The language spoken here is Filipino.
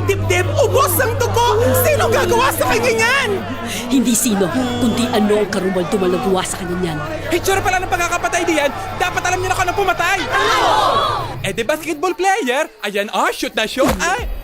ang dibdib, ubos ang dugo! Sino gagawa sa kanya niyan? Hindi sino, kundi ano ang karumal-dumal sa kanya niyan. Hitsura pala ng pagkakapatay diyan, dapat alam niyo na kung ano pumatay! Eh di basketball player, ayan oh, shoot na shoot, ay!